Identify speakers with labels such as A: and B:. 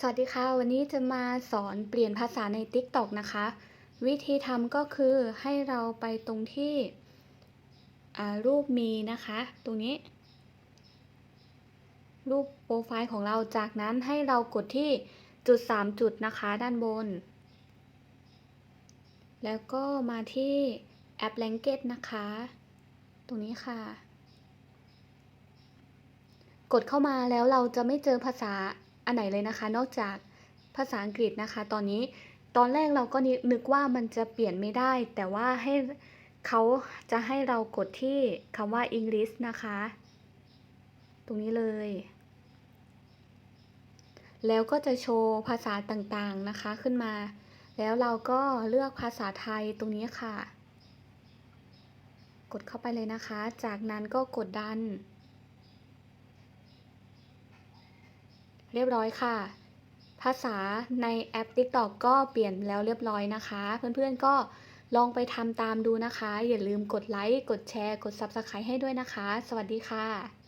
A: สวัสดีค่ะ วันนี้จะมาสอนเปลี่ยนภาษาใน TikTok นะคะ วิธีทำก็คือให้เราไปตรงที่อ่ารูปมีนะคะ ตรงนี้ รูปโปรไฟล์ของเราจากนั้นให้เรากดที่จุด 3 จุดนะคะ ด้านบน แล้วก็มาที่แอป Language นะคะ ตรงนี้ค่ะ กดเข้ามาแล้วเราจะไม่เจอภาษา อันไหนเลยนะคะ นอกจากภาษาอังกฤษนะคะ ตอนนี้ตอนแรกเราก็นึกว่ามันจะเปลี่ยนไม่ได้ แต่ว่าให้เขาจะให้เรากดที่คำว่า English นะคะ ตรงนี้เลย แล้วก็จะโชว์ภาษาต่างๆนะคะขึ้นมา แล้วเราก็เลือกภาษาไทยตรงนี้ค่ะ กดเข้าไปเลยนะคะ จากนั้นก็กดดัน เรียบร้อยค่ะ ภาษาในแอป TikTok ก็เปลี่ยนแล้วเรียบร้อยนะคะ เพื่อนๆก็ลองไปทำตามดูนะคะ อย่าลืมกดไลค์ กดแชร์ กด Subscribe ให้ด้วยนะคะ สวัสดีค่ะ